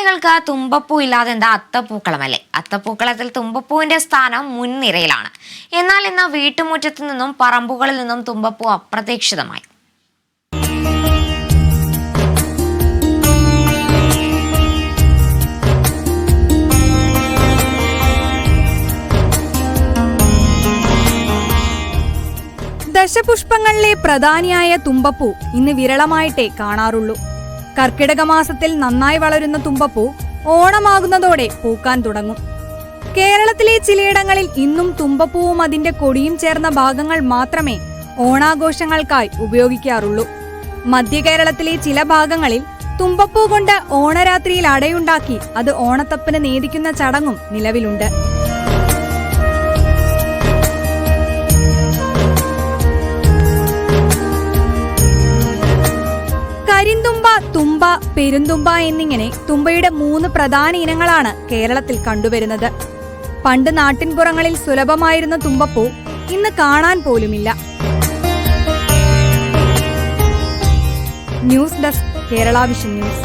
മലയാളികൾക്ക് തുമ്പപ്പൂ ഇല്ലാതെ എന്താ അത്തപ്പൂക്കളമല്ലേ അത്തപ്പൂക്കളത്തിൽ തുമ്പപ്പൂവിന്റെ സ്ഥാനം മുൻനിരയിലാണ് എന്നാൽ ഇന്ന് വീട്ടുമുറ്റത്തു നിന്നും പറമ്പുകളിൽ നിന്നും തുമ്പപ്പൂ അപ്രതീക്ഷിതമായി. ദശപുഷ്പങ്ങളിലെ പ്രധാനിയായ തുമ്പപ്പൂ ഇന്ന് വിരളമായിട്ടേ കാണാറുള്ളൂ. കർക്കിടക മാസത്തിൽ നന്നായി വളരുന്ന തുമ്പപ്പൂ ഓണമാകുന്നതോടെ പൂക്കാൻ തുടങ്ങും. കേരളത്തിലെ ചിലയിടങ്ങളിൽ ഇന്നും തുമ്പപ്പൂവും അതിന്റെ കൊടിയും ചേർന്ന ഭാഗങ്ങൾ മാത്രമേ ഓണാഘോഷങ്ങൾക്കായി ഉപയോഗിക്കാറുള്ളൂ. മധ്യ കേരളത്തിലെ ചില ഭാഗങ്ങളിൽ തുമ്പപ്പൂ കൊണ്ട് ഓണരാത്രിയിൽ അടയുണ്ടാക്കി അത് ഓണത്തപ്പന് നേദിക്കുന്ന ചടങ്ങും നിലവിലുണ്ട്. കരിന്തുമ്പ തുമ്പ പെരുന്തുമ്പ എന്നിങ്ങനെ തുമ്പയുടെ മൂന്ന് പ്രധാന ഇനങ്ങളാണ് കേരളത്തിൽ കണ്ടുവരുന്നത്. പണ്ട് നാട്ടിൻപുറങ്ങളിൽ സുലഭമായിരുന്ന തുമ്പപ്പൂ ഇന്ന് കാണാൻ പോലുമില്ല. News desk Kerala vision news.